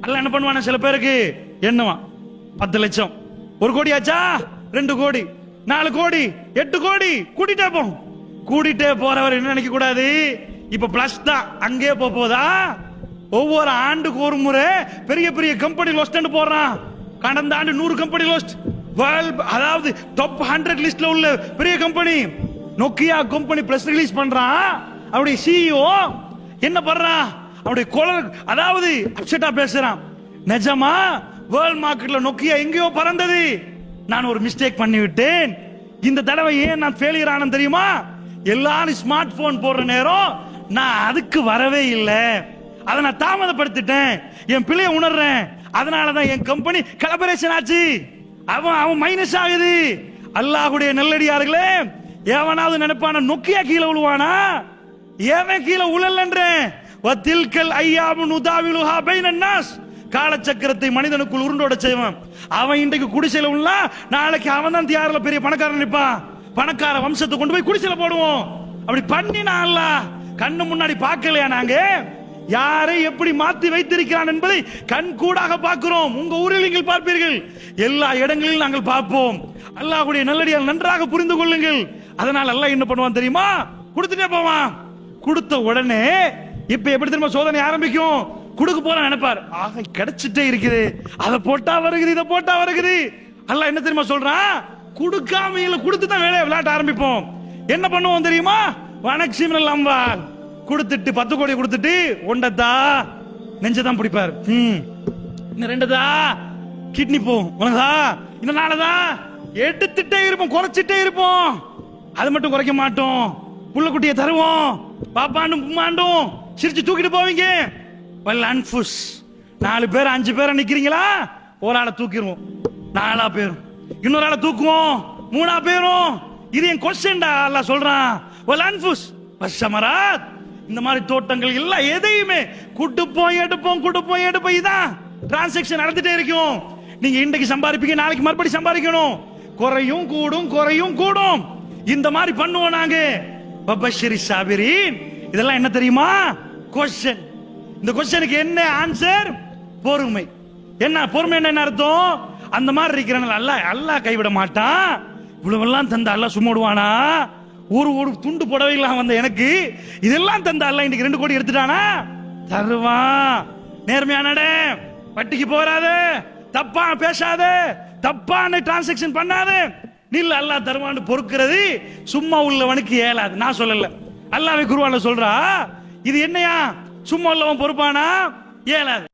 அல்ல என்ன பண்ணுவான சில பேருக்கு? என்னவான் பத்து லட்சம். ஒரு கோடி ஆச்சா? ரெண்டு கோடி. நாலு கோடி. எட்டு கோடி. கூட்டிட்டே போ. கூட்டிட்டே போறவர் என்ன நினைக்க கூடாது? இப்ப பிளஸ் தான். அங்கே போக போதா ஒவ்வொரு ஆண்டுக்கு ஒரு முறை பெரிய பெரிய கம்பெனி லொஸ்ட் போடுறான். கடந்த ஆண்டு நூறு கம்பெனி லொஸ்ட் அதாவது டாப் ஹண்ட்ரட் லிஸ்ட்ல உள்ள பெரிய company Nokia company press release பண்றான். அவருடைய சிஇஓ என்ன பண்றான்? அவருடைய குரல் அதாவது அப்செட்டா பேசுறான். நிஜமா? வேர்ல்ட் மார்க்கெட்ல நோக்கியா எங்கேயோ பறந்தது. நான் ஒரு மிஸ்டேக் பண்ணி விட்டேன் இந்த தடவை ஏன் நான் ஃபெயிலியர் ஆனேன் தெரியுமா? எல்லாரும் ஸ்மார்ட் போன் போடுற நேரம் நான் அதுக்கு வரவே இல்லை. அதை நான் தாமதப்படுத்திட்டேன். என் பிள்ளைய உணர்றேன். அதனாலதான் என் கம்பெனி கலபரேஷன் ஆச்சு. அவன் அவன் மைனஸ் ஆகுது. அல்லாஹுடைய நல்லடியார்களே எவனாவது நினைப்பான நொக்கியா கீழே விழுவானா ஏவன் கீழே உழலன்றேன்? வத்தில்கல் ஐயாமு நுதாவிலுஹா பைனன் நாஸ். காலச்சக்கரத்தை மனிதனுக்குள் உருண்டோட செய்வான். அவன் இன்றைக்கு குடிசையில உள்ளா நாளைக்கு அவன் தான் தியாரில் பெரிய பணக்காரன் நிற்பான். பணக்கார வம்சத்தை கொண்டு போய் குடிசையில போடுவோம். அப்படி பண்ணினா கண்ணு முன்னாடி பார்க்கலையா நாங்க? யாரை எப்படி மாத்தி வைத்திருக்கிறான் என்பதை கண் கூடாக பார்க்கிறோம். உங்க ஊரில் நீங்கள் பார்ப்பீர்கள். எல்லா இடங்களிலும் நாங்கள் பார்ப்போம். அல்லாஹுடைய நல்லடியால் நன்றாக புரிந்து கொள்ளுங்கள். அதனால் அல்லாஹ் என்ன பண்ணுவான் தெரியுமா? கொடுத்துட்டே போவான். கொடுத்த உடனே இப்ப எப்படி தெரியுமா சோதனை ஆரம்பிக்கும்? கொடுக்க போல நினைப்பார். ஆக கிடைச்சிட்டே இருக்குது. அதை போட்டா வருகுது இதை போட்டா வருகுது. அல்ல என்ன தெரியுமா சொல்றான் கொடுக்காம இல்ல கொடுத்து தான் வேலையை விளையாட்ட ஆரம்பிப்போம். என்ன பண்ணுவோம் தெரியுமா? வனக்ஷிமன் அம்பாள் கொடுத்துட்டு பத்து கோடி கொடுத்துட்டு ஒண்டதா நெஞ்சதான் பிடிப்பார். ம் இன்னும் ரெண்டுதா? கிட்னி போகும் உனதா? இந்த நாளதா எடுத்துட்டே இருப்போம் குறைச்சிட்டே இருப்போம். அது மட்டும் குறைக்க மாட்டோம். புள்ளக்குட்டியை தருவோம். பாப்பாண்டும் பும்மாண்டும் சிரிச்சு தூக்கிட்டு போவீங்க. வெல் அன்ஃபுஸ் நாலு பேர் அஞ்சு பேரை நிக்கிறீங்களா? ஒரு ஆளை தூக்கிடுவோம். நாலா பேரும். இன்னொரு ஆளை தூக்குவோம். மூணா பேரும். இது என் கொஸ்டின்டா அல்லாஹ் சொல்றான். வெல் அன்ஃபுஸ் வஷமராத் இந்த மாதிரி தோட்டங்கள் எல்லாம் எதையுமே. குட்டுப்போம் எடுப்போம் குட்டுப்போம் எடுப்போம். இதான் டிரான்சாக்ஷன் நடந்துட்டே இருக்கும். நீங்க இன்றைக்கு சம்பாதிப்பீங்க நாளைக்கு மறுபடி சம்பாதிக்கணும். குறையும் கூடும் குறையும் கூடும். இந்த மாதிரி பண்ணுவோம் நாங்க. பபஷிரி சாபிரின். இதெல்லாம் என்ன தெரியுமா? கொஸ்டின் இந்த கொஸ்டினுக்கு என்ன ஆன்சர் பொறுமை. என்ன பொறுமை என்ன அர்த்தம்? அந்த மாதிரி இருக்கிறனால அல்ல அல்லா கைவிட மாட்டான். இவ்வளவெல்லாம் தந்த அல்லாஹ் சும்மா விடுவானா? ஒரு ஒரு துண்டு புடவைலாம் வந்த எனக்கு. இதெல்லாம் தந்த அல்ல இன்னைக்கு ரெண்டு கோடி எடுத்துட்டானா? தருவான். நேர்மையானடே வட்டிக்கு போறாது தப்பா பேசாது. தப்பான டிரான்சாக்ஷன் பண்ணாது. நில் அல்லாஹ் தருவான்னு பொறுக்கிறது சும்மா உள்ளவனுக்கு ஏலாது. நான் சொல்லல. அல்லாவே குருவான சொல்றா இது என்னையா? சும்மா உள்ளவன் பொறுப்பானா? ஏலாது.